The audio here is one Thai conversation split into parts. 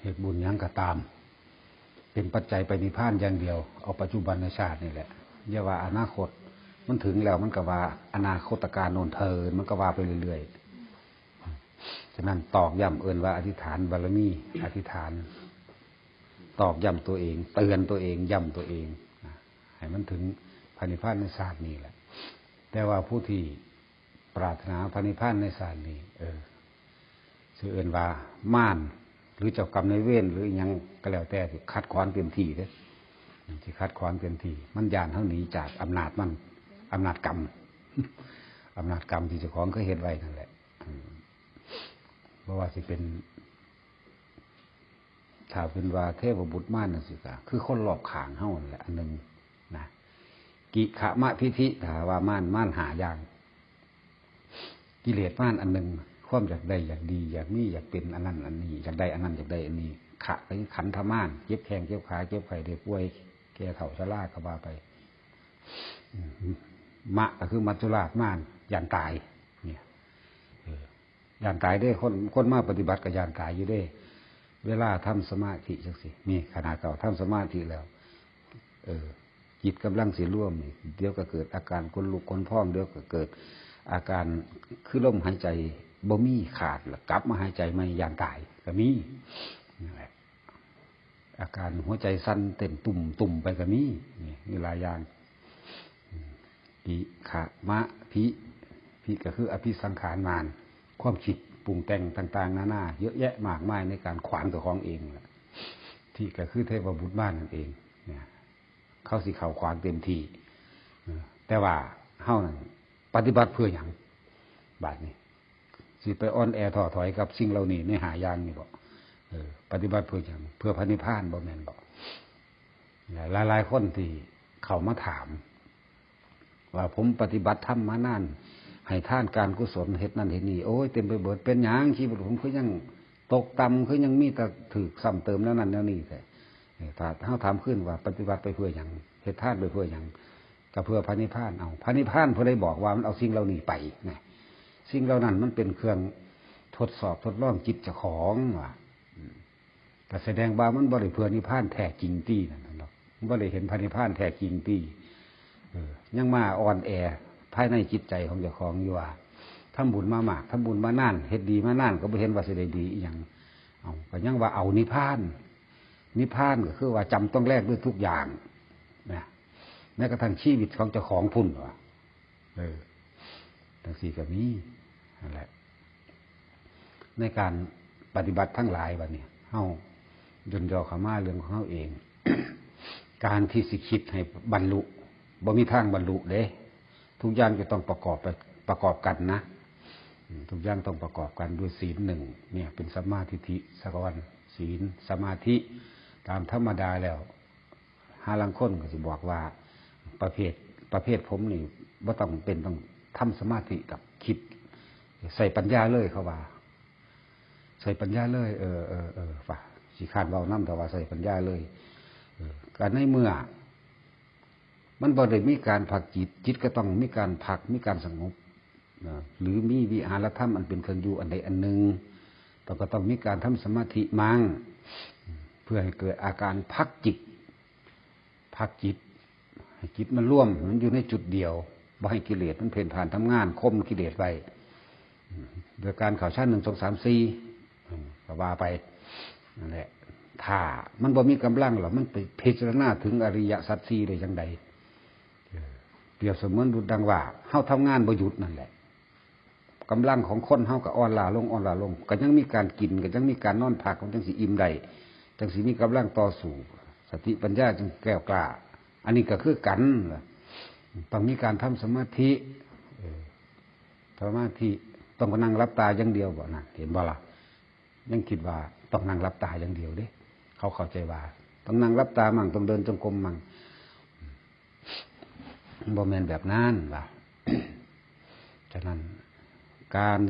เหตุบุญยังก็ตาม เป็นปัจจัยไปนิพพานอย่างเดียว เอาปัจจุบันในชาตินี่แหละอย่าว่าอนาคต มันถึงแล้วมันก็ว่า อนาคตการโนนเทินมันก็ว่าไปเรื่อยๆ ฉะนั้นตอกย้ำเอินว่าอธิษฐานบารมีอธิษฐาน ตอกย้ำตัวเอง เตือนตัวเองย้ำตัวเองให้มันถึงพระนิพพานในศาสตร์นี้แหละ แต่ว่าผู้ที่ปรารถนาพระนิพพานในศาสตร์นี้ เออชื่อเอินว่าม่าน หรือเจ้ากรรมในเวรหรืออยังก็แล้วแต่ที่คัดค้อนเต็มที่เด้ที่คัดค้อนเต็มที่ มันยานเท่าหนีจากอำนาจมันอำนาจกรรมอำนาจกรรมที่เจ้าของก็เห็นไว้นั่นแหละเพราะว่าสิเป็นถ้าเป็นว่าเทพบุตรม่านนั่นสิกะคือคนรอบขางเฮานั่นแหละอันหนึ่งนะกิขะมะพิธิถาว่าม่านม่านหาอย่าง กิเลสม่านอันหนึ่ง ความอยากได้อยากดี อยากมีอยากเป็นอันนั้นอันนี้อยากได้อันนั้นอยากได้อันนี้ขะไปขันธมานเจ็บแข้งเจ็บขาเจ็บไข้ได้ป่วยแก่เฒ่าชราก็ว่าไปมะก็คือมัจจุราชม่านยานตาย เนี่ยยานตายได้คนคนมาปฏิบัติกับยานตายอยู่ได้ เวลาทำสมาธิจังสิมีขณะเก่าทำสมาธิแล้ว เออจิตกำลังสิร่วมนี่เดี๋ยวก็เกิดอาการคนลุกคนพองเดี๋ยวก็เกิดอาการคือลมหายใจ บ่มีขาดแล้วกลับมาหายใจไม่ยานตายก็มีนี่แหละอาการหัวใจสั้นเต้นตุ่มตุ่มไปก็มีนี่มีหลายอย่างปีขะมะพิพิก็คือ อภิสังขารมาน ความคิดปรุงแต่งต่าง ๆ นานาเยอะแยะมากมายในการขวางตัวของเองแหละที่ก็คือเทพบุตรบ้านนั่นเองเนี่ยเข้าสิเข่าขวางเต็มทีแต่ว่าเฮ้านั้นปฏิบัติเพื่ออย่างบาทนี้ สิไปอ่อนแอถอถอยกับสิ่งเหล่านี้ในหายางนี่บอกปฏิบัติเพื่ออย่างเพื่อพระนิพพานบ่แม่นบอกหลายหลายคนที่เข้ามาถาม ว่าผมปฏิบัติธรรมมานานให้ท่านการกุศลเฮ็ดนั่นเฮ็ดนี่โอ้ยเต็มไปเบิดเป็นหยังชีวิตผมคือยังตกต่ำคือยังมีแต่ถือซ้ำเติมแล้วนั่นแล้วนี่แต่ถ้าเขาถามขึ้นว่า ปฏิบัติไปเพื่ออย่างเฮ็ดท่านไปเพื่ออย่างก็เพื่อพระนิพพานเอาพระนิพพานเพื่อได้บอกว่ามันเอาสิ่งเหล่านี้ไปนะ สิ่งเหล่านั้นมันเป็นเครื่องทดสอบทดลองจิตเจ้าของว่ะแต่แสดงว่ามันบริเพื่อนิพพานแท้จริงตีนั่นน่ะเนาะมันบริเห็นพระนิพพานแท้จริงตีเออยังมาอ่อนแอภายในจิตใจของเจ้าของอยู่ว่าทำบุญมามากทำบุญมานานเฮ็ดดีมานานก็ไม่เห็นว่าสิได้ดีอย่างเอาก็ยังว่าเอานิพพานนิพพานก็คือว่าจำต้องแลกด้วยทุกอย่างนะแม้กระทั่งชีวิตของเจ้าของพุ่นว่าเออทั้งสี่ก็มีนั่ นแหละ ในการปฏิบัติทั้งหลายวันนี้เฮาจนยอขามาเรื่องของเฮาเอง การที่สิคิดให้บรรลุบ่มีทางบรรลุเด้ทุกอย่างจะต้องประกอบไปประกอบกันนะ ทุกอย่างต้องประกอบกันด้วยศีลหนึ่งเนี่ยเป็นสัมมาธิทิสกวันศีลสมาธิตามธรรมดาแล้วหาลังค้นก็จะบอกว่าประเภทประเภทผมนี่ว่าต้องเป็นต้องทำสมาธิกับคิด ใส่ปัญญาเลยเขาว่า ใส่ปัญญาเลย เออเออเออฝ่าสีขานเบาน้ำแต่ว่าใส่ปัญญาเลยออการในเมื่อ มันบ่ได้มีการผักจิต จิตก็ต้องมีการผักมีการสงบหรือมีวิหารธรรมอันเป็นเครื่องอยู่อันใดอันหนึ่งแต่ก็ต้องมีการทำสมาธิมั่งเพื่อให้เกิดอาการพักจิต พักจิต ให้จิตมันร่วมมันอยู่ในจุดเดียวบ่ให้กิเลสมันเพ่นผ่านทำงานคมกิเลสไป โดยการข่าวชาติหนึ่งสองสามสี่ก็ว่าไปนั่นแหละถ้ามันบ่มีกำลังหรอมันไปพิจารณาถึงอริยสัจสี่ได้ยังไงเปรียบเสมือนดุดังว่าเฮาทำงานบ่หยุดนั่นแหละกำลังของคนเฮาก็อ่อนล้าลงอ่อนล้าลงก็ยังมีการกินก็ยังมีการนอนพักมันจังสิอิ่มได้จังสิมีกำลังต่อสู้สติปัญญาจึงแก้วกล้า อันนี้ก็คือกันล่ะต้องมีการทำสมาธิสมาธิ ต้องนั่งรับตาอย่างเดียวบ่นะเห็นบ่ล่ะยังคิดว่าต้องนั่งรับตาอย่างเดียวเด้เขาเข้าใจว่าต้องนั่งรับตามั่งต้องเดินจงกรมมั่งบ่แมนแบบนั้นว่ะฉะนั้นการ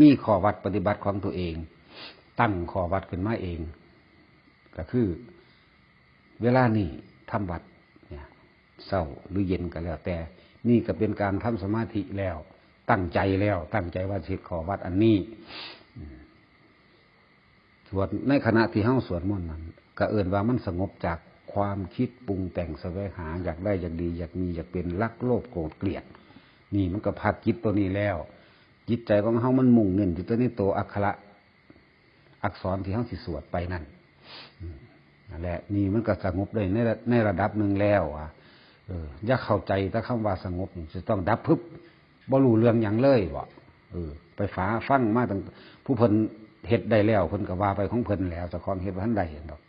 มีข้อวัดปฏิบัติของตัวเอง ตั้งข้อวัดขึ้นมาเอง ก็คือ เวลานี้ทำวัดเนี่ยเศร้าหรือเย็นก็แล้ว แต่นี่ก็เป็นการทำสมาธิแล้ว ตั้งใจแล้ว ตั้งใจว่าสิขอวัดอันนี้สวดในขณะที่เฮาสวดมนต์นั้นก็เอิ้นว่ามันสงบจากความคิดปรุงแต่งแสวงหาอยากได้อยากดี อยากมีอยากเป็นรักโลภโกรธเกลียด นี่มันก็พักจิตตัวนี้แล้ว จิตใจของเฮามันมุ่งเน้นอยู่ตัวนี้ตัวอักขระอักษรที่เฮาสิสวดไปนั่นนั่นแหละนี่มันก็สงบได้ในระในระดับหนึ่งแล้ว อะ เออ อย่าเข้าใจถ้าคำว่าสงบจะต้องดับพึบ บ่รู้เรื่องหยังเลยบ่เออ ไปฝาฟังมาตั้งผู้เพิ่นเฮ็ดได้แล้วเพิ่นก็ว่าไปของเพิ่นแล้วเจ้าของเฮ็ดบ่ทันได้ดอก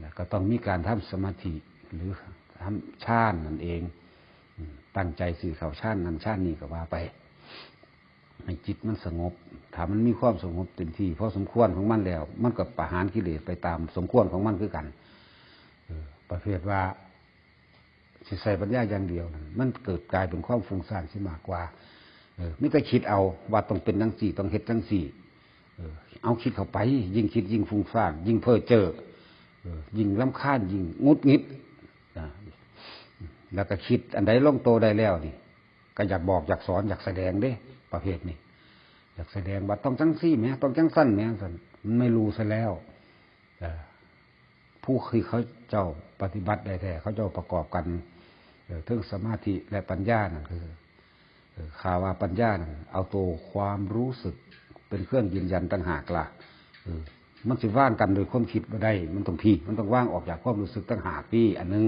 แล้วก็ต้องมีการทำสมาธิหรือทำฌานนั่นเอง ตั้งใจสื่อเข้าฌานนั้นฌานนี้ก็ว่าไปให้จิตมันสงบถ้ามันมีความสงบเต็มที่พอสมควรของมันแล้ว มันก็ประหารกิเลสไปตามสมควรของมันคือกันประเภทว่า สิใส่ปัญญาอย่างเดียวนั้นมันเกิดกลายเป็นความฟุ้งซ่านขึ้นมากกว่า เออไม่ได้คิดเอาว่าต้องเป็นทั้งสี่ต้องเฮ็ดทั้งสี่เออ เอาคิดเข้าไป ยิ่งคิดยิ่งฟุ้งซ่านยิ่งเพ้อเจ้อเออ ยิ่งลำคาญยิ่งงุดงิดนะแล้วก็คิดอันใดล่องโตได้แล้วนี่ก็อยากบอกอยากสอนอยากแสดงเด้ ประเภทนี้อยากแสดงว่าต้องจังซี่แหมต้องจังสั้นแหมสันมันไม่รู้ซะแล้วผู้คือเขาเจ้าปฏิบัติได้แท้เขาเจ้าประกอบกัน ทั้งสมาธิและปัญญานั่นคือเอ่อข่าวว่าปัญญานั่นเอาตัวความรู้สึกเป็นเครื่องยืนยันต่างหากล่ะมันสิว่างกันโดยความคิดบ่ได้ มันต้องพี่ มันต้องว่างออกจากความรู้สึกต่างหากพี่อันหนึง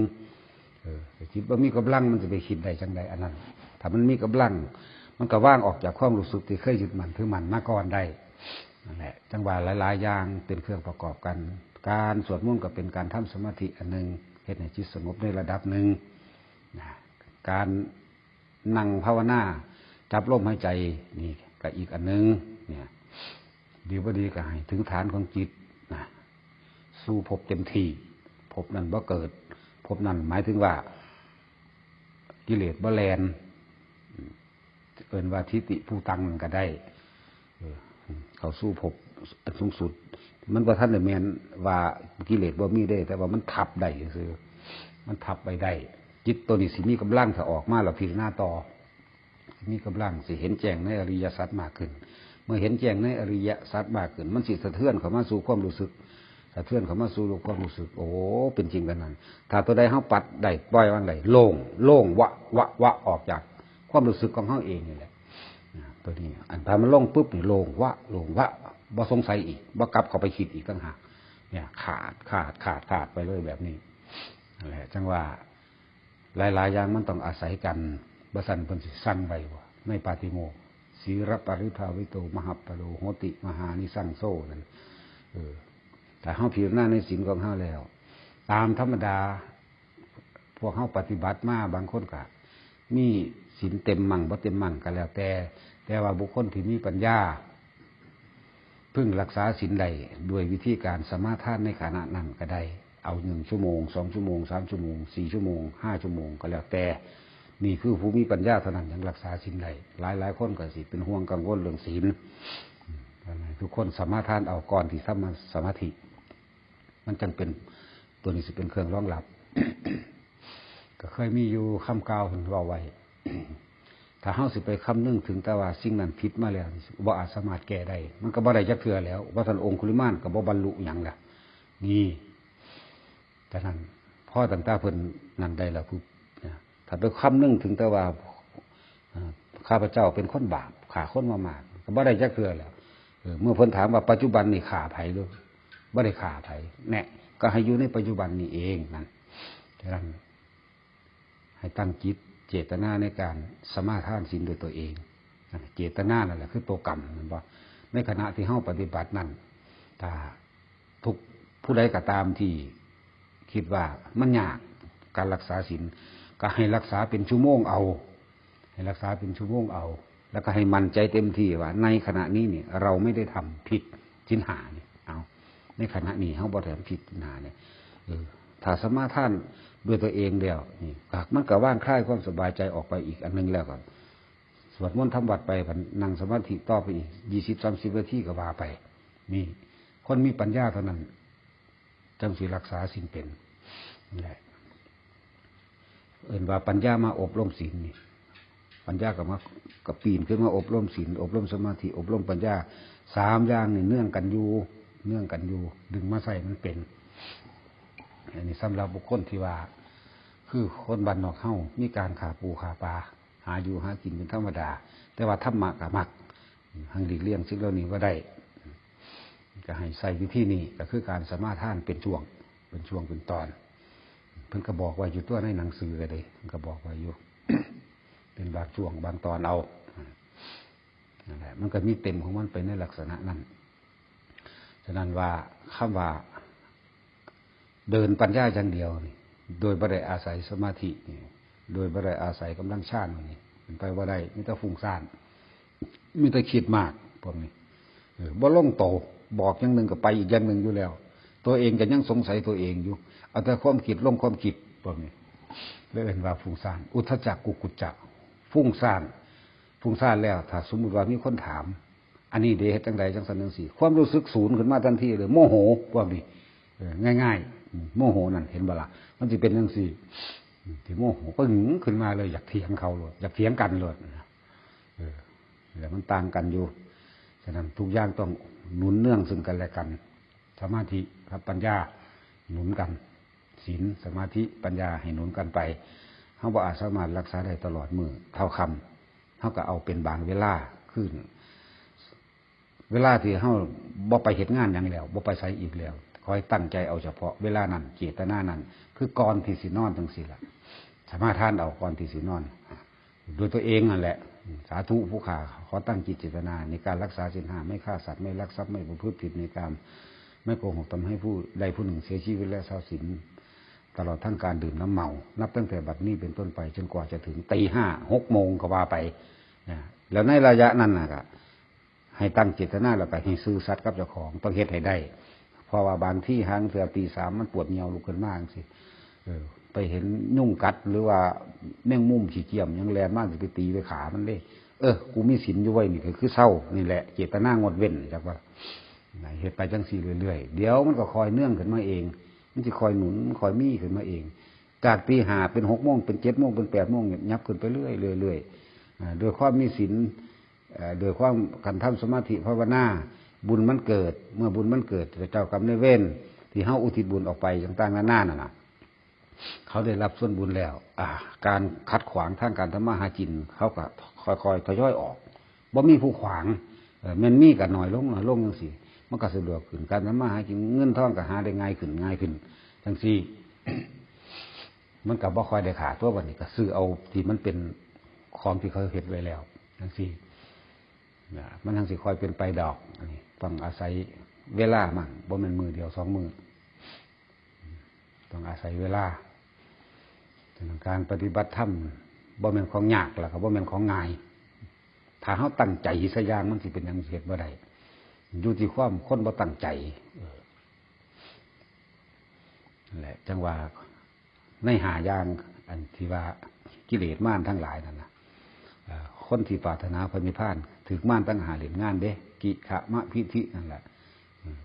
เออแต่คิดว่ามีกำลังมันจะไปคิดได้จังใดอันนั้น ถ้ามันมีกำลัง มันก็ว่างออกจากความรู้สึกที่เคยยึดมันถือมันมาก่อนได้นั่นแหละ จังหวะหลายๆอย่างเป็นเครื่องประกอบกัน การสวดมนต์ก็เป็นการทำสมาธิอันหนึ่งเฮ็ดให้จิตสงบในระดับหนึ่ง การนั่งภาวนาจับลมหายใจนี่ก็อีกอันหนึ่งเนี่ยดีบ่ดีก็ให้ถึงฐานของจิตนะสู้พบเต็มที่พบนั้นบ่เกิด พบนั้นหมายถึงว่า กิเลสบ่แลนเอินว่าทิฏฐิผู้ตังมันก็ได้เขาสู้พบอันสูงสุด มันบ่ท่านได้แมนว่ากิเลสบ่มีได้ แต่ว่ามันทับได้คือมันทับไปได้ จิตตัวนี้สิมีกำลังถ้าออกมาแล้วพิจารณาต่อมีกำลังสิเห็นแจ้งในอริยสัจมากขึ้น เมื่อเห็นแจ้งในอริยสัจมากขึ้น มันสิสะเทือนเข้ามาสู่ความรู้สึกสะเทือนเข้ามาสู่ความรู้สึก โอ้เป็นจริงกันนั้น ถ้าตัวใดเฮาปัดได้ปล่อยวางได้โล่งโล่งวะวะวะออกจากความรู้สึกของเฮาเองนี่แหละตัวนี้ อันถ้ามันโล่งปุ๊บนี่โล่งวะโล่งวะบ่สงสัยอีกบ่กลับเข้าไปคิดอีกต่างหากเนี่ย ขาดขาดขาดขาดไปเลยแบบนี้นั่นแหละจังว่า หลายๆอย่างมันต้องอาศัยกันบสันเพิ่นสิสั่งไว้ว่าในปาติโมกศีรปริภาวิโตมหัปปโลโหติมหานิสั่งโซนั่นเออแต่เฮาพิจารณาในศีลของเฮาแล้ว ตามธรรมดา พวกเฮาปฏิบัติมาบางคนก็มีศีลเต็มมั่งบ่เต็มมั่งก็แล้ว แต่ แต่ว่าบุคคลที่มีปัญญาพึ่งรักษาศีลใดด้วยวิธีการสมาทานในขณะนั้นก็ได้ เอาหนึ่งชั่วโมงสองชั่วโมงสามชั่วโมงสี่ชั่วโมงห้าชั่วโมงก็แล้วแต่ นี่คือผู้มีปัญญาเท่านั้นยังรักษาศีลได้หลายหลายคนก็สิ เป็นห่วงกังวลเรื่องศีลอืมอันนั้นทุกคนสามารถทานเอาก่อนที่ทำมาสมาธิ มันจังเป็นตัวนี้สิเป็นเครื่องรองรับ ก็เคยมีอยู่คำกล่าวเพิ่นว่าไว้ถ้าเฮาสิไปคำนึงถึงแต่ว่าสิ่งนั้นผิดมาแล้วบ่อาจสามารถแก้ได้ มันก็บ่ได้จักเทื่อแล้วว่าท่านองคุลิมานก็บ่บรรลุหยังละนี่ แต่นั้นพ่อต่างตาเพิ่นนั่นได้แล้วผู้ถ้าไปคำนึงถึงแต่ว่าข้าพเจ้าเป็นคนบาปขาคนมามากก็บ่ได้จักเทื่อแล้วเมื่อเพิ่นถามว่าปัจจุบันนี่ขาไผ่หรือบ่ได้ขาไผ่แน่ก็ให้อยู่ในปัจจุบันนี่เองนั่นฉะนั้นให้ตั้งจิตเจตนาในการสมาทานศีลโดวยตัวเอง เจตนานั่นแหละคือตัวกรรมแมันบ่าในขณะที่เฮาปฏิบัตินั้นถ้าทุกผู้ใดก็ตามที่ คิดว่ามันยากการรักษาศีลก็ให้รักษาเป็นชั่วโมงเอา ให้รักษาเป็นชั่วโมงเอา แล้วก็ให้มันใจเต็มที่ว่า ในขณะนี้เนี่ย เราไม่ได้ทำผิดจินหาเนี่ยเอาในขณะนี้เฮาบ่ได้ทำผิดจินหาเนี่ยเออถ้าสมาท่านด้วยตัวเองเดียวนี่ก็มันก็ว่างคลายความสบายใจออกไปอีกอันหนึงแล้วก็สวดมนต์ทำวัดไปนนั่งสมาธิต่อไปอีกยี่สิบสามสิบนาทีก็ว่าไปนี่คนมีปัญญาเท่านั้น จังสิรักษาศีลเป็นนั่แหละเอื่นว่าปัญญามาอบรมศีลนี่ ปัญญากับมากับปีนขึ้นมาอบรมศีลอบรมสมาธิอบรมปัญญาสามอย่างนี่เนื่องกันอยู่เนื่องกันอยู่ ดึงมาใส่มันเป็นอันนี้สำหรับบุคคลที่ว่า คือคนบ้านนอกเฮามีการขาปูขาปลาหาอยู่หากินเป็นธรรมดา แต่ว่าธรรมะกับมักหังหลีกเลี่ยงสิ่งเหล่านี้ว่าได้ ก็ให้ใส่วิธีนี้ก็คือการสมาทานเป็นช่วง เป็นช่วงเป็นตอน เพิ่นก็บอกไว้อยู่ตัวในหนังสือเลยเพิ่นก็บอกไว้อยู่ เป็นบางช่วงบางตอนเอานั่นแหละมันก็มีเต็มของมันไปในลักษณะนั้นฉะนั้นว่าคำว่าเดินปัญญาอย่างเดียวนี่โดยบ่ได้อาศัยสมาธินี่โดยบ่ได้อาศัยกำลังชาตินี่เป็นไปว่าได้มิแต่ฟุ้งซ่านมิแต่คิดมากพวกนี้บ่ลงโต บอกอย่างหนึ่งก็ไปอีกอย่างหนึ่งอยู่แล้ว ตัวเองก็ยังสงสัยตัวเองอยู่เอาแต่ความคิดลงความคิดพวกนี้เลยเรียกว่าฟุ้งซ่านอุทจักกุกุจจะฟุ้งซ่านฟุ้งซ่านแล้ว ถ้าสมมติว่ามีคนถาม อันนี้เดชจังใดจังสันจังสี่ความรู้สึกศูนย์ขึ้นมาทันทีเลยโมโหพวกนี้ง่ายๆ โมโหนั่นเห็นบ่ละมันจะเป็นจังสี่ที่โมโหก็หึงขึ้นมาเลย อยากเถียงเขาเลยอยากเถียงกันเลยเออแล้วมันต่างกันอยู่ ฉะนั้นทุกอย่างต้องหนุนเนื่องซึ่งกันและกัน สมาธิกับปัญญาหนุนกันศีลสมาธิปัญญาให้หนุนกันไปเขาบอกอาสามารถรักษาได้ตลอดมือเท่าคำเขาก็เอาเป็นบางเวลาขึ้น เวลาที่เฮาบ่ไปเฮ็ดงานหยังแล้วบ่ไปใช้อีกแล้วคอยตั้งใจเอาเฉพาะเวลานั้นเจตนานั้น คือก่อนที่สินอนจังซี่ละสามารถท่านเอาก่อนที่สินอนโดยตัวเองนั่นแหละ สาธุผู้ขาขอตั้งจิตเจตนา ในการรักษาศีลห้าไม่ฆ่าสัตว์ไม่ลักทรัพย์ไม่ประพฤติผิดในกรรไม่โกหกทำให้ผู้ใดผู้หนึ่งเสียชีวิตและทรัพย์สิน ตลอดทั้งการดื่มน้ำเมา นับตั้งแต่บัดนี้เป็นต้นไป จนกว่าจะถึงตีห้าหกโมงก็ว่าไปนะแล้วในระยะนั้นนะก็ให้ตั้งเจตนาแล้วก็ให้ซื่อสัตย์กับเจ้าของต้องเฮ็ดให้ได้ เพราะว่าบางที่หางเสือตีสามมันปวดเหี่ยวลุกขึ้นมากสิ ไปเห็นยุ่งกัดหรือว่าแมงมุมขี้เกียมยังแรงมากจะไปตีไปขามันเลยเออ กูมีศีลอยู่ไว้นี่ก็คือเศร้านี่แหละ เจตนางดเว้นจากว่าเฮ็ดไปจังสี่เรื่อยๆ เดี๋ยวมันก็คอยเนื่องขึ้นมาเอง มันจะคอยหนุนคอยมีขึ้นมาเองจากตีหาเป็นหกโมงเป็นเจ็ดโมงเป็นแปดโมงยับขึ้นไปเรื่อยๆเรื่อยๆโดยความมีศีลเอ่อโดยความกันทำสมาธิภาวนาบุญมันเกิด เมื่อบุญมันเกิดเจ้ากรรมในเว้นที่เฮาอุทิศบุญออกไปต่างๆนานาน่ะ เขาได้รับส่วนบุญแล้ว อ่า การขัดขวางทางการทำมาหากิน เขาก็ค่อยๆทยอยออกบ่มีผู้ขวางเอ่อแมันมีกับน้อยลงน้อยลงจังซี่มันก็สะดวกขึ้นการทำมาหากินเงินทองก็หาได้ง่ายขึ้นง่ายขึ้นจังซี่มันกับบ่ค่อยได้ขาดตัววันนี้ก็ซื้อเอาที่มันเป็นของที่เขาเฮ็ดไว้แล้วจังซี่นะมันทั้งสิคอยเป็นไปดอกอันนี้ต้องอาศัยเวลามั่งบ่แม่นมือเดียวสองมือต้องอาศัยเวลา การปฏิบัติธรรมบ่แม่นของยากแล้วก็บ่แม่นของง่าย ถ้าเฮาตั้งใจสักอย่างมันสิเป็นยังเฮ็ดบ่ได้อยู่ที่ความคนบ่ตั้งใจนั่นแหละ จังว่าในหายาง อันที่ว่ากิเลสม่านทั้งหลายนั่นนะคนที่ปรารถนาพระนิพพานถึกม่านตั้งหาเหรียญงานเด้กิขะมะพิธินั่นแหละ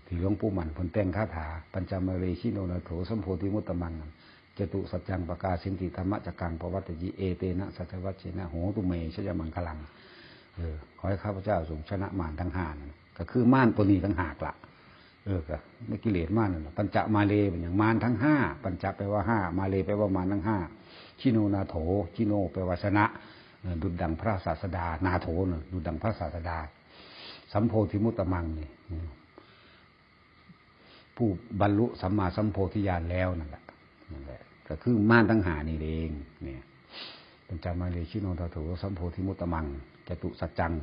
ที่หลวงปู่มันเพนแต่งคาถา ปัญจมเรชิโนนาโถสัมโพธิมุตตมังนั่น จตุสัจจังปกาสินติธรรมะจักกังปวัตติเอเตนะสัจวัชเชนะโหตุเมชยมังคลังเออขอให้ข้าพเจ้าทรงชนะมารทั้งห้านก็คือม่านตัวนี้ทั้งหากละเออก็ไม่กิเลสม่านนั่นะปัญจมาเลเป็นอย่างมารทั้งห้าปัญจแปลว่าห้ามาเลแปลว่ามารทั้งห้าชิโนนาโถชิโนแปลว่าชนะเออดุจดังพระศาสดา นาโถเนอะดุจดังพระศาสดา สัมโพธิมุตตมังนี่ผู้บรรลุสัมมาสัมโพธิญาณแล้วนั่นแหละ นั่นแหละก็คือม่านทั้งหานี่เองเนี่ยเปัญจามาเลชิโนทาโถสัมโพธิมุตตมังจตุสัจจัง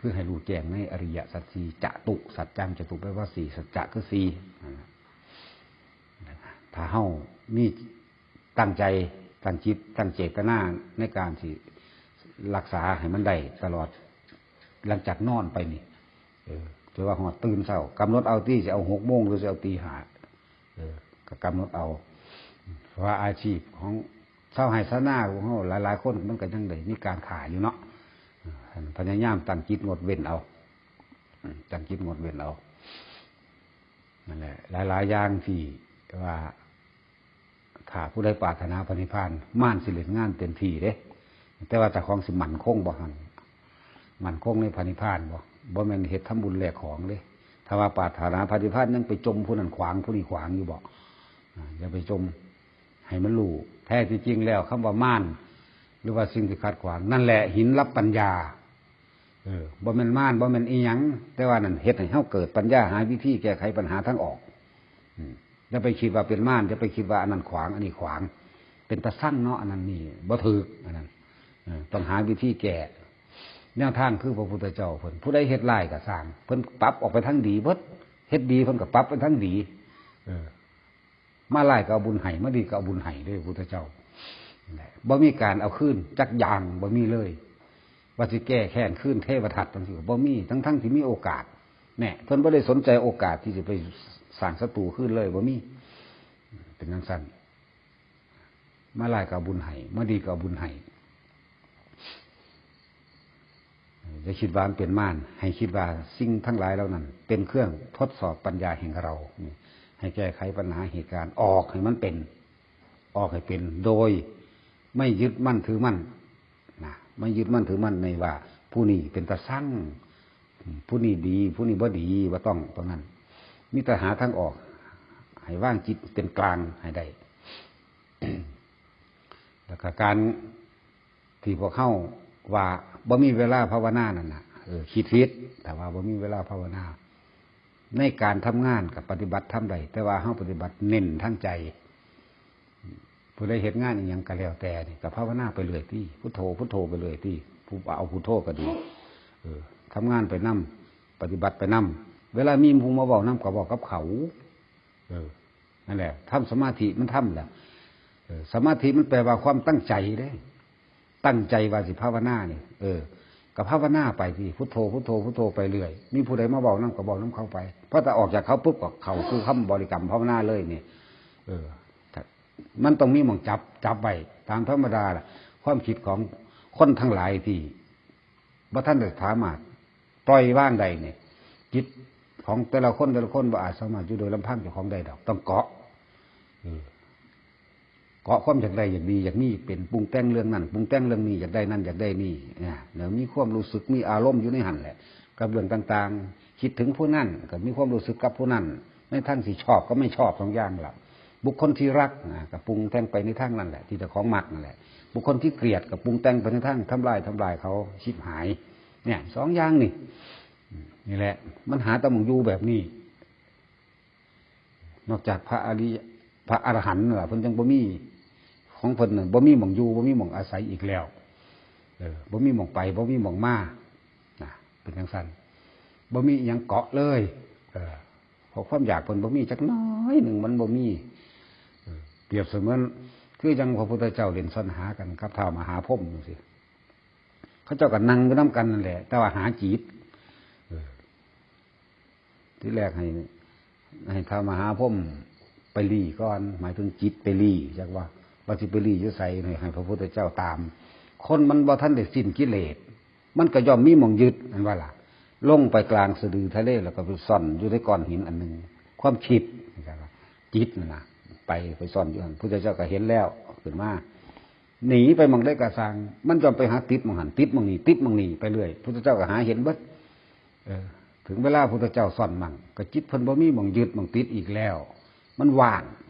คือให้รู้แจ้งในอริยสัจสีจตุสัจจังจตุแปลว่าสี่สัจจะคือสี่ถ้าเฮ้ามีตั้งใจตั้งจิตตั้งเจตนาในการที่รักษาให้มันได้ตลอดหลังจากนอนไปนี่เออถือว่าหอดตื่นเช้ากำหนดเอาที่จะเอาหกโมงหรือจะเอาตีห้าเออ ก็กำหนดเอาเพราะว่าอาชีพของเช้าไห้ซาหน้าของเขาหลาย ๆ คนมันก็ยังได้มีการขายอยู่เนาะพยายามตั้งจิตงดเว้นเอาตั้งจิตงดเว้นเอานั่นแหละหลาย ๆ อย่างที่ว่าถ้าผู้ใดปรารถนาพระนิพานม่านสิเลนงานเต็มที่เด้ แต่ว่าแต่ของสิมันคงบ่หันมันคงในพระนิพานบ่บ่แม่นเฮ็ดทำบุญแหลกของเด้ถ้าว่าปรารถนาปฏิภาณยังไปจมผู้นั้นขวางผู้นี้ขวางอยู่บอก อย่าไปจมให้มันรู้แท้ที่จริงแล้วคำว่าม่าน หรือว่าสิ่งที่ขัดขวาง นั่นแหละหินรับปัญญา เออบ่แม่นม่านบ่แม่นอีหยังแต่ว่านั่นเฮ็ดให้เฮาเกิดปัญญาหาวิธีแก้ไขปัญหาทั้งออกอย่าไปคิดว่าเป็นม่านอย่าไปคิดว่าอันนั้นขวาง อันนี้ขวาง เป็นตะสั่งเนาะอันนั้นนี่บ่ถูกอันนั้นต้องหาวิธีแก้แนวทางคือพระพุทธเจ้าเพิ่นผู้ใดเฮ็ดร้ายก็สร้างเพิ่นปรับออกไปทางดีเบิดเฮ็ดดีเพิ่นก็ปรับไปทางดี เออ มาไล่ก็เอาบุญไห้มาดีก็เอาบุญไห้ด้วยพุทธเจ้าบ่มีการเอาขึ้นจักยางบ่มีเลยว่าสิแก้แค้นขึ้นเทวทัตทั้งสิบ่มีทั้งทั้งที่มีโอกาสแน่เพิ่นบ่ได้สนใจโอกาสที่จะไปสร้างศัตรูขึ้นเลยบ่มี เป็นจังซั่นมาไล่ก็เอาบุญไห้มาดีก็เอาบุญไห้จะคิดว่าเป็นม่าน ให้คิดว่าสิ่งทั้งหลายเหล่านั้น เป็นเครื่องทดสอบปัญญาแห่งเรานี่ ให้แก้ไขปัญหาเหตุการณ์ออกให้มันเป็น ออกให้เป็น โดยไม่ยึดมั่นถือมั่นนะไม่ยึดมั่นถือมั่นในว่า ผู้นี้เป็นตาสั่งผู้นี้ดี ผู้นี้บ่ดีว่าต้องตรงนั้นมีแต่หาทางออก ให้ว่างจิตเป็นกลางให้ได้แล้วก็การที่พวกเข้าว่าบ่มีเวลาภาวนานั่นนะเออคิดฟิตแต่ว่าบ่มีเวลาภาวนา ในการทำงานกับปฏิบัติทำใดแต่ว่าเฮาปฏิบัติเน้นทั้งใจผู้ใดเห็นงานอย่างก็แล้วแต่นี่กับภาวนาไปเลยที่พุทโธพุทโธไปเลยที่ผู้เอาพุทโธก็ดีเออทำงานไปนํปฏิบัติไปนํเวลามีผู้มาบอกนํก็บอกกับเขา เออนั่นแหละทำสมาธิมันทำแหละสมาธิมันแปลว่าความตั้งใจเด้ ตั้งใจว่าสิภาวนาเนี่ยเออ กับภาวนาไปทีพุทโธพุทโธพุทโธไปเรื่อยมีผู้ใดมาบอกน้ำก็บอกน้ำเข้าไปเพราะแต่ออกจากเขาปุ๊บก็เขาคือคำบริกรรมภาวนาเลยเนี่ยเออมันต้องมีหมองจับจับไว้ตามธรรมดาล่ะ ความคิดของคนทั้งหลายที่ว่ท่านจะถามาปล่อยว่างใดเนี่ยจิตของแต่ละคนแต่ละคนว่าอาจสามารถอยู่โดยลำพังเจ้าของใดดอก ต้องเกาะ เออเกาะความอยากได้อยากดีอยากนี่เป็นปรุงแต่งเรื่องนั้นปรุงแต่งเรื่องนี้อยากได้นั่นอยากได้นี่เนี่ยเดี๋ยวมีความรู้สึกมีอารมณ์อยู่ในหันแหละ กับเรื่องต่างๆ คิดถึงผู้นั้นก็มีความรู้สึกกับผู้นั้นในทางสิชอบก็ไม่ชอบสองอย่างละบุคคลที่รักกับปรุงแต่งไปในทางนั่นแหละ ที่จะของมักนั่นแหละ บุคคลที่เกลียดกับปรุงแต่งไปในทางทำลายทำลายเขาชิบหาย เนี่ยสองอย่างนี่นี่แหละ มันหาตะมงยูแบบนี้ นอกจากพระอริพระอรหันต์ล่ะเพิ่นจังบ่มี ของเพิ่นน่ะบ่มีหม่องอยู่บ่มีหม่องอาศัยอีกแล้ว เออบ่มีหม่องไปบ่มีหม่องมานะเป็นจังซั่นบ่มีหยังเกาะเลย เออพราความอยากเพิ่นบ่มีจักน้อยหนึ่งมันบ่มีเปรียบเสมือนคือจังพระพุทธเจ้าเล่นซ่อนหากันกับท้าวมหาพรมจังซี่เขาเจ้าก็นั่งอยู่นํกันนั่นแหละ แต่ว่าหาจิตที่แรกให้ให้ท้าวมหาพรมไปรีก่อน หมายถึงจิตไปรีจักว่า ว่าสิปรีอยู่ใส่ให้พระพุทธเจ้าตาม คนมันบ่ท่านได้สิ้นกิเลสมันก็ย่อมมีมองยึดอันว่าล่ะลงไปกลางสะดือทะเลแล้วก็ไปซ่อนอยู่ในก้อนหินอันหนึ่งความคิดจิตนะนะไปไปซ่อนอยู่อันพระเจ้าก็เห็นแล้วขึ้นมาหนีไปมองได้กระสังมันจอมไปหาติดมองหันติดมองนีติดมองนีไปเรื่อยพระเจ้าก็หาเห็นบิดถึงเวลาพระเจ้าซ่อนมั่งก็จิตเพิ่นบ่มีมองยึดมองติดอีกแล้ว มันว่างนั่น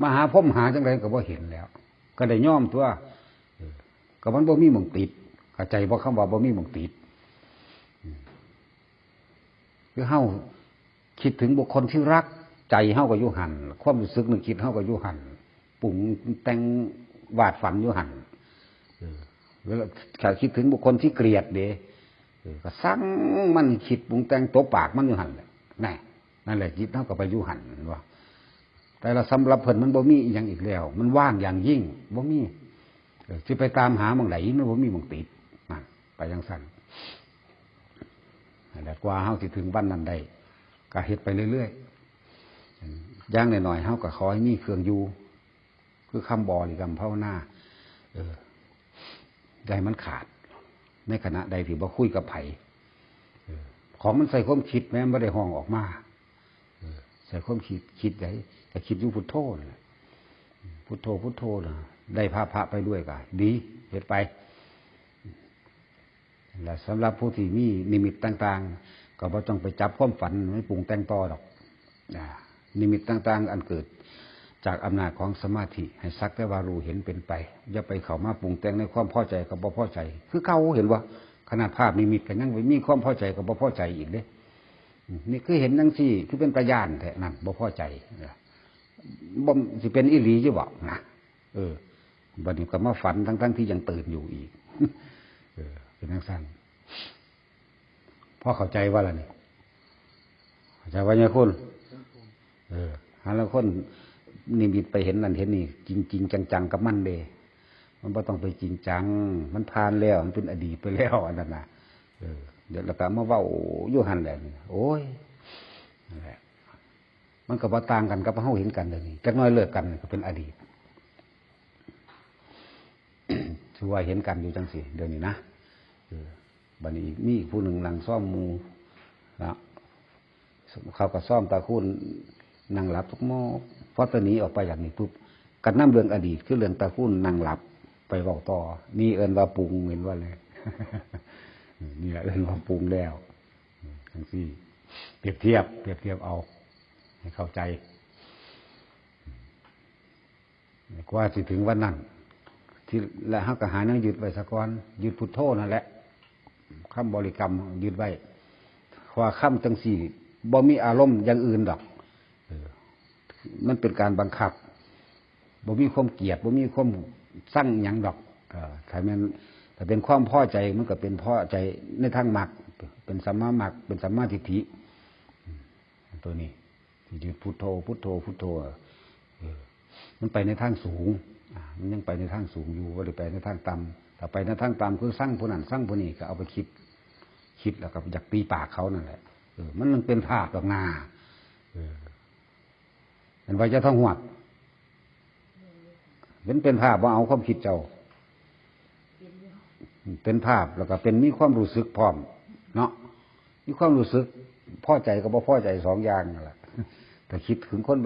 มาหาพมหาจังไรก็บ่เห็นแล้ว ก็ได้ย่อมตัวก็มันบ่มีมองติดเข้าใจบ่คำว่าบ่มีมองติดคือเฮาคิดถึงบุคคลที่รัก ใจเฮาก็อยู่หันความรู้สึกนึกคิดเฮาก็อยู่หันปรุงแต่งวาดฝันอยู่หันเวลาถ้าคิดถึงบุคคลที่เกลียดเด้ก็สั่งมันคิดปรุงแต่งตบปากมันอยู่หันแหละนั่นนั่นแหละจิตเฮาก็ไปอยู่หันว่า แต่ละสำหรับเพิ่นมันบ่มีอย่างอีกแล้ว มันว่างอย่างยิ่งบ่มีเออสิไปตามหาหมองไหนมันบ่มีหมองติดนั่นไปจังซั่นแต่กว่าเฮาสิถึงวันนั้นได้ก็เฮ็ดไปเรื่อยๆย่างหน่อยๆเฮาก็ขอให้มีเครื่องอยู่คือคำบริกรรมภาวนาเออใจมันขาด ในขณะใดที่บ่คุยกับไผของมันใส่ความคิดแม้ไม่ได้ห้องออกมาใส่ความคิดคิดได แต่คิดอยู่พุทโธนะพุทโธพุทโธนะได้พระพระไปด้วยก็ดีเฮ็ดไปและสำหรับผู้ที่มีนิมิตต่าง ๆ ก็บ่ต้องไปจับความฝันไม่ปรุงแต่งต่อดอกนิมิตต่าง ๆ อันเกิดจากอำนาจของสมาธิ ให้สักแต่ว่ารู้เห็นเป็นไป อย่าไปเข้ามาปรุงแต่งในความพอใจกับบ่พอใจ คือเขาเห็นว่าขนาดภาพนิมิตกันยังไปมีความพอใจกับบ่พอใจอีกเด้นี่คือเห็นจังซี่คือเป็นประยานแท้นั่นบ่พอใจนะ บ่สิเป็นอีหลีอยู่บ่นะเออบัดนี้ก็มาฝันทั้งๆที่ยังตื่นอยู่อีก เออ เป็นจังซั่นพอเข้าใจว่าล่ะนี่เข้าใจว่าไงคุณเออหาแล้วคนนิมิตไปเห็นนั่นเห็นนี่จริงจริงจังๆกับมันเดมันไ่ต้องไปจริงจัง มันผ่านแล้ว มันเป็นอดีตไปแล้วอันนั้นนะเออ เดี๋ยวเราก็มาเว้าอยู่หันแหละโอ้ยนั่นแหละ มันก็บ่ต่างกันกับเฮาเห็นกันเดี๋ยวนี้จักน้อยเลิกกันก็เป็นอดีตถือว่าเห็นกันอยู่จังสิเดี๋ยวนี้นะบัดนี้มีผู้หนึ่งนั่งซ่อมมูนะเขาก็ซ่อมตาคุณนั่งหลับทุกโมอพอตอนนี้ออกไปอย่างนี้ปุ๊บกันน้ำเรื่องอดีตคือเรื่องตาคุณนั่งหลับไปบอกต่อ นี่เอินว่าปรุงเห็นว่าเลยนี่แหละเอินว่าปรุงแล้วทั้งสี่เปรียบเทียบเปรียบเทียบเอา ให้เข้าใจกว่าสิถึงวันนั้นที่และฮักกหานั่งยึดไว้สะก่อนยึดพุทโธนั่นแหละคำบริกรรมยึดไว้ว่าคำจังสี่บ่มีอารมณ์อย่างอื่นดอกมันเป็นการบังคับบ่มีความเกลียดบ่มีความสร้างหยังดอกถ้ามันถ้าเป็นความพ่อใจมันก็เป็นพ่อใจในทางหมรรคเป็นสัมมาหมัก เป็นสัมมาทิฏฐิตัวนี้ ยึดพุทโธพุทโธพุทโธเออมันไปในทางสูงมันยังไปในทางสูงอยู่ว่าหรือไปในทางต่ำแต่ไปในทางต่ำคือสร้างผู้นั้นสร้างผู้นี้ก็เอาไปคิด คิดแล้วก็อยากตีปากเขานั่นแหละเออมันมันเป็นภาพดอกนาเออเห็นว่าจะท้องหวดเป็นเป็นภาพว่าเอาความคิดเจ้า เป็นภาพแล้วก็เป็นมีความรู้สึกพร้อม เนาะมีความรู้สึกพ่อใจกับบ่อใจสองอย่างนั่นแหละ แต่คิดถึงคน